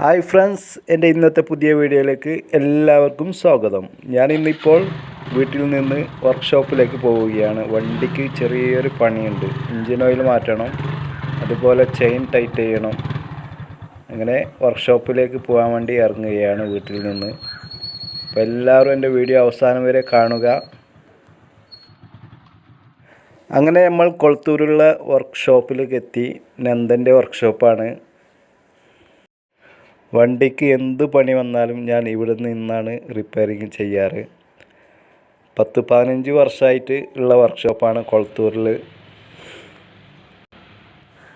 Hi friends എന്റെ ഇന്നത്തെ പുതിയ വീഡിയോയിലേക്ക് എല്ലാവർക്കും സ്വാഗതം. ഞാൻ ഇന്നിപ്പോൾ വീട്ടിൽ നിന്ന് വർക്ക്ഷോപ്പിലേക്ക് പോവുകയാണ്. വണ്ടിക്ക് ചെറിയൊരു പണിയുണ്ട്. എഞ്ചിൻ ഓയിൽ മാറ്റണം അതുപോലെ ചെയിൻ ടൈറ്റ് ചെയ്യണം. അങ്ങനെ വർക്ക്ഷോപ്പിലേക്ക് പോകാൻ വേണ്ടി ഇറങ്ങുകയാണ് വീട്ടിൽ നിന്ന്. അപ്പോൾ എല്ലാവരും എന്റെ വീഡിയോ അവസാനം വരെ കാണുക. അങ്ങനെ നമ്മൾ കൊളത്തൂരുള്ള വർക്ക്ഷോപ്പിലേക്ക് എത്തി. നന്ദന്റെ വർക്ക്ഷോപ്പാണ് വണ്ടിക്ക് എന്ത് പണി വന്നാലും ഞാൻ ഇവിടെ നിന്നാണ് റിപ്പയറിങ് ചെയ്യാറ്. പത്ത് പതിനഞ്ച് വർഷമായിട്ട് ഉള്ള വർക്ക്ഷോപ്പാണ് കൊളത്തൂരിൽ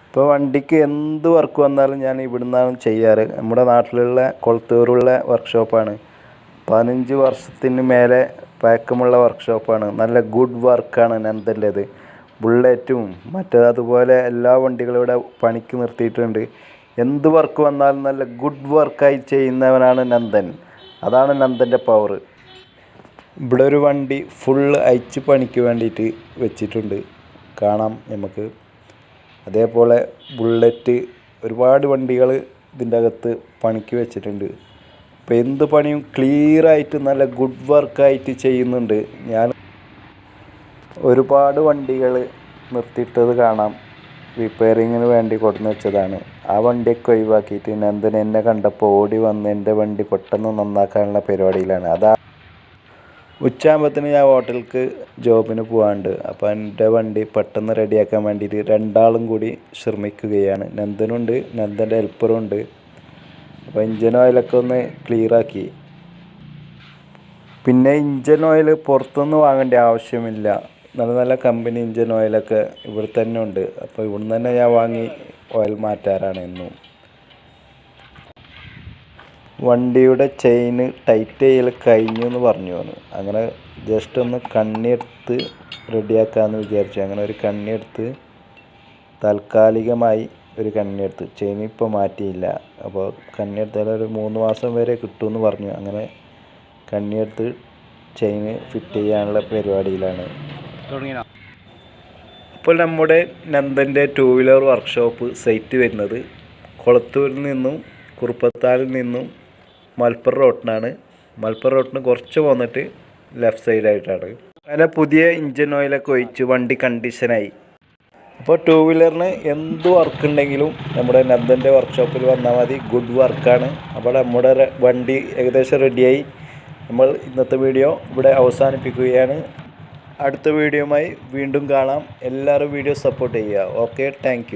ഇപ്പോൾ വണ്ടിക്ക് എന്ത് വർക്ക് വന്നാലും ഞാൻ ഇവിടെ നിന്നാണ് ചെയ്യാറ്. നമ്മുടെ നാട്ടിലുള്ള കൊളത്തൂരുള്ള വർക്ക്ഷോപ്പാണ് പതിനഞ്ച് വർഷത്തിന് മേലെ പഴക്കമുള്ള വർക്ക്ഷോപ്പാണ് നല്ല ഗുഡ് വർക്കാണ് നന്ദന്റേത് ബുള്ളറ്റും മറ്റേതുപോലെ എല്ലാ വണ്ടികളും ഇവിടെ പണിക്ക് നിർത്തിയിട്ടുണ്ട്. എന്ത് വർക്ക് വന്നാലും നല്ല ഗുഡ് വർക്കായി ചെയ്യുന്നവനാണ് നന്ദൻ. അതാണ് നന്ദന്റെ പവർ ഇവിടെ ഒരു വണ്ടി ഫുൾ അയച്ച് പണിക്ക് വേണ്ടിയിട്ട് വെച്ചിട്ടുണ്ട്. കാണാം നമുക്ക്. അതേപോലെ ബുള്ളറ്റ് ഒരുപാട് വണ്ടികൾ ഇതിന്റെ അകത്ത് പണിക്ക് വെച്ചിട്ടുണ്ട്. അപ്പോൾ എന്ത് പണിയും ക്ലിയറായിട്ട് നല്ല ഗുഡ് വർക്കായിട്ട് ചെയ്യുന്നുണ്ട്. ഞാൻ ഒരുപാട് വണ്ടികൾ നിർത്തിയിട്ടത് കാണാം. റിപ്പയറിങ്ങിന് വേണ്ടി കൊടുന്ന് വെച്ചതാണ്. ആ വണ്ടിയൊക്കെ ഒഴിവാക്കിയിട്ട് നന്ദൻ എന്നെ കണ്ടപ്പോൾ ഓടി വന്ന് എന്റെ വണ്ടി പെട്ടെന്ന് നന്നാക്കാനുള്ള പരിപാടിയിലാണ്. അതാ ഉച്ചയാകുമ്പത്തിന് ഞാൻ ഹോട്ടൽക്ക് ജോബിന് പോകാണ്ട് അപ്പോൾ എന്റെ വണ്ടി പെട്ടെന്ന് റെഡിയാക്കാൻ വേണ്ടിയിട്ട് രണ്ടാളും കൂടി ശ്രമിക്കുകയാണ്. നന്ദനുണ്ട് നന്ദന്റെ ഹെൽപ്പറും ഉണ്ട് അപ്പോൾ ഇഞ്ചൻ ഓയിലൊക്കെ ഒന്ന് ക്ലിയറാക്കി. പിന്നെ ഇഞ്ചൻ ഓയിൽ പുറത്തുനിന്ന് വാങ്ങേണ്ട ആവശ്യമില്ല. നല്ല നല്ല കമ്പനി ഇഞ്ചൻ ഓയിലൊക്കെ ഇവിടെ തന്നെ ഉണ്ട്. അപ്പോൾ ഇവിടുന്ന് തന്നെ ഞാൻ വാങ്ങി ഓയിൽ മാറ്റാറാണ് എന്നും വണ്ടിയുടെ ചെയിന് ടൈറ്റ് ചെയ്യൽ കഴിഞ്ഞു എന്ന് പറഞ്ഞു വന്നു. അങ്ങനെ ജസ്റ്റ് ഒന്ന് കണ്ണിയെടുത്ത് റെഡിയാക്കാമെന്ന് വിചാരിച്ചു. അങ്ങനെ ഒരു കണ്ണിയെടുത്ത് താൽക്കാലികമായി ഒരു കണ്ണിയെടുത്ത് ചെയിൻ ഇപ്പോൾ മാറ്റിയില്ല. അപ്പോൾ കണ്ണിയെടുത്താൽ ഒരു മൂന്ന് മാസം വരെ കിട്ടുമെന്ന് പറഞ്ഞു. അങ്ങനെ കണ്ണിയെടുത്ത് ചെയിന് ഫിറ്റ് ചെയ്യാനുള്ള പരിപാടിയിലാണ്. ഇപ്പോൾ നമ്മുടെ നന്ദന്റെ ടൂ വീലർ വർക്ക്ഷോപ്പ് സൈറ്റ് വരുന്നത് കൊളത്തൂരിൽ നിന്നും കുറുപ്പത്താലിൽ നിന്നും മലപ്പുറം റോട്ടിനാണ്. മലപ്പുറം റോട്ടിന് കുറച്ച് പോന്നിട്ട് ലെഫ്റ്റ് സൈഡായിട്ടാണ് അങ്ങനെ പുതിയ ഇഞ്ചൻ ഓയിലൊക്കെ ഒഴിച്ച് വണ്ടി കണ്ടീഷനായി അപ്പോൾ ടൂ വീലറിന് എന്ത് വർക്ക് ഉണ്ടെങ്കിലും നമ്മുടെ നന്ദന്റെ വർക്ക്ഷോപ്പിൽ വന്നാൽ മതി. ഗുഡ് വർക്കാണ് അപ്പോൾ നമ്മുടെ വണ്ടി ഏകദേശം റെഡിയായി നമ്മൾ ഇന്നത്തെ വീഡിയോ ഇവിടെ അവസാനിപ്പിക്കുകയാണ്. അടുത്ത വീഡിയോയുമായി വീണ്ടും കാണാം. എല്ലാവരും വീഡിയോ സപ്പോർട്ട് ചെയ്യുക. Okay thank